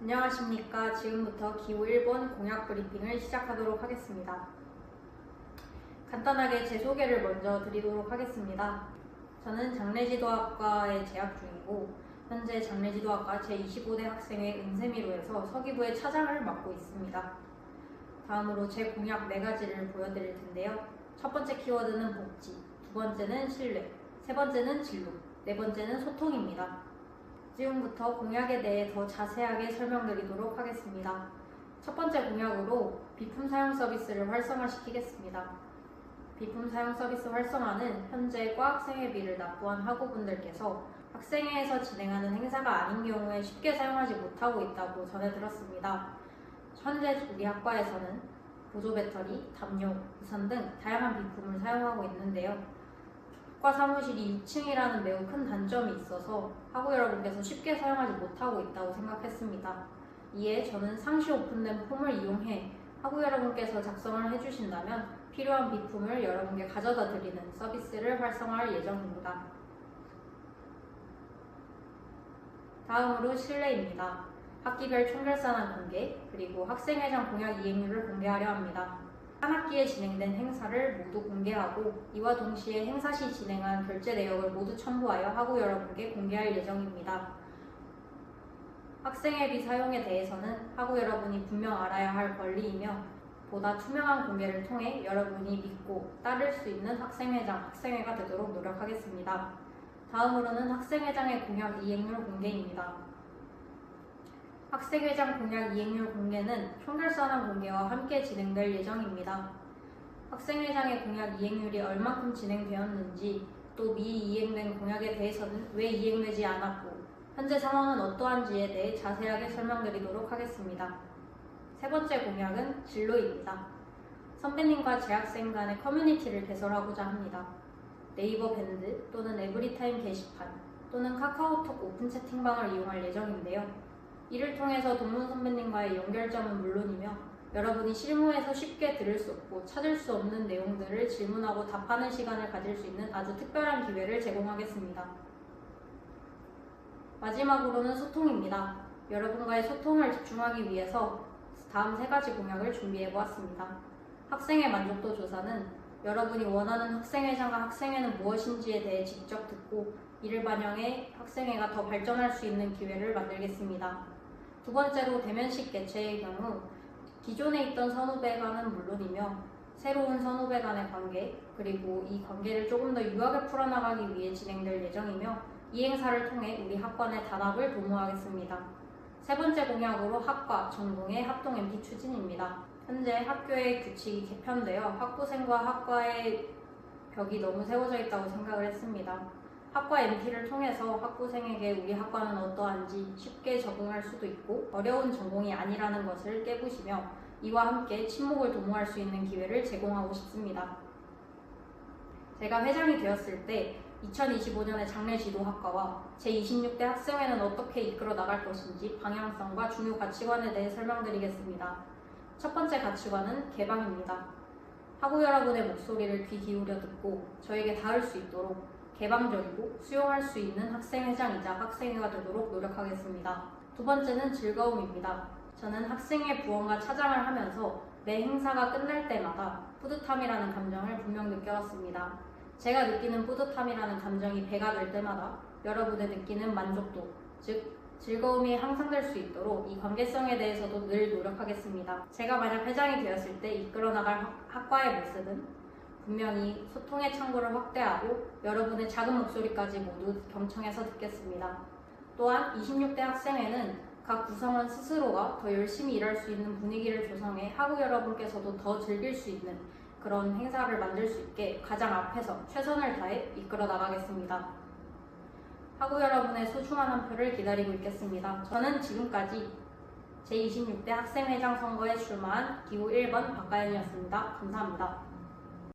안녕하십니까. 지금부터 기호 1번 공약 브리핑을 시작하도록 하겠습니다. 간단하게 제 소개를 먼저 드리도록 하겠습니다. 저는 장례지도학과에 재학 중이고 현재 장례지도학과 제25대 학생회 은세미로에서 서기부의 차장을 맡고 있습니다. 다음으로 제 공약 4가지를 보여드릴 텐데요. 첫 번째 키워드는 복지, 두 번째는 신뢰, 세 번째는 진로, 네 번째는 소통입니다. 지금부터 공약에 대해 더 자세하게 설명드리도록 하겠습니다. 첫 번째 공약으로 비품 사용 서비스를 활성화시키겠습니다. 비품 사용 서비스 활성화는 현재 과학생회비를 납부한 학우분들께서 학생회에서 진행하는 행사가 아닌 경우에 쉽게 사용하지 못하고 있다고 전해 들었습니다. 현재 우리 학과에서는 보조 배터리, 담요, 우산 등 다양한 비품을 사용하고 있는데요. 학과 사무실이 6층이라는 매우 큰 단점이 있어서 학우 여러분께서 쉽게 사용하지 못하고 있다고 생각했습니다. 이에 저는 상시 오픈된 폼을 이용해 학우 여러분께서 작성을 해주신다면 필요한 비품을 여러분께 가져다 드리는 서비스를 활성화할 예정입니다. 다음으로 실내입니다. 학기별 총결산안 공개, 그리고 학생회장 공약 이행률을 공개하려 합니다. 한 학기에 진행된 행사를 모두 공개하고 이와 동시에 행사 시 진행한 결제 내역을 모두 첨부하여 학우 여러분께 공개할 예정입니다. 학생회비 사용에 대해서는 학우 여러분이 분명 알아야 할 권리이며 보다 투명한 공개를 통해 여러분이 믿고 따를 수 있는 학생회장, 학생회가 되도록 노력하겠습니다. 다음으로는 학생회장의 공약 이행률 공개입니다. 학생회장 공약 이행률 공개는 총결산안 공개와 함께 진행될 예정입니다. 학생회장의 공약 이행률이 얼마큼 진행되었는지 또 미이행된 공약에 대해서는 왜 이행되지 않았고 현재 상황은 어떠한지에 대해 자세하게 설명드리도록 하겠습니다. 세 번째 공약은 진로입니다. 선배님과 재학생 간의 커뮤니티를 개설하고자 합니다. 네이버 밴드 또는 에브리타임 게시판 또는 카카오톡 오픈 채팅방을 이용할 예정인데요. 이를 통해서 동문 선배님과의 연결점은 물론이며 여러분이 실무에서 쉽게 들을 수 없고 찾을 수 없는 내용들을 질문하고 답하는 시간을 가질 수 있는 아주 특별한 기회를 제공하겠습니다. 마지막으로는 소통입니다. 여러분과의 소통을 집중하기 위해서 다음 세 가지 공약을 준비해 보았습니다. 학생의 만족도 조사는 여러분이 원하는 학생회장과 학생회는 무엇인지에 대해 직접 듣고 이를 반영해 학생회가 더 발전할 수 있는 기회를 만들겠습니다. 두 번째로 대면식 개최의 경우 기존에 있던 선후배 간은 물론이며 새로운 선후배 간의 관계 그리고 이 관계를 조금 더 유하게 풀어나가기 위해 진행될 예정이며 이 행사를 통해 우리 학관의 단합을 도모하겠습니다. 세 번째 공약으로 학과, 전공의 합동 MT 추진입니다. 현재 학교의 규칙이 개편되어 학부생과 학과의 벽이 너무 세워져 있다고 생각을 했습니다. 학과 MT를 통해서 학부생에게 우리 학과는 어떠한지 쉽게 적응할 수도 있고 어려운 전공이 아니라는 것을 깨부시며 이와 함께 친목을 도모할 수 있는 기회를 제공하고 싶습니다. 제가 회장이 되었을 때 2025년의 장례지도학과와 제26대 학생회는 어떻게 이끌어 나갈 것인지 방향성과 중요 가치관에 대해 설명드리겠습니다. 첫 번째 가치관은 개방입니다. 학우 여러분의 목소리를 귀 기울여 듣고 저에게 닿을 수 있도록 개방적이고 수용할 수 있는 학생회장이자 학생회가 되도록 노력하겠습니다. 두 번째는 즐거움입니다. 저는 학생회 부원과 차장을 하면서 매 행사가 끝날 때마다 뿌듯함이라는 감정을 분명 느껴왔습니다. 제가 느끼는 뿌듯함이라는 감정이 배가 될 때마다 여러분의 느끼는 만족도, 즉 즐거움이 향상될 수 있도록 이 관계성에 대해서도 늘 노력하겠습니다. 제가 만약 회장이 되었을 때 이끌어 나갈 학과의 모습은 분명히 소통의 창구를 확대하고 여러분의 작은 목소리까지 모두 경청해서 듣겠습니다. 또한 26대 학생회는 각 구성원 스스로가 더 열심히 일할 수 있는 분위기를 조성해 학우 여러분께서도 더 즐길 수 있는 그런 행사를 만들 수 있게 가장 앞에서 최선을 다해 이끌어 나가겠습니다. 학우 여러분의 소중한 한 표를 기다리고 있겠습니다. 저는 지금까지 제26대 학생회장 선거에 출마한 기호 1번 박가연이었습니다. 감사합니다.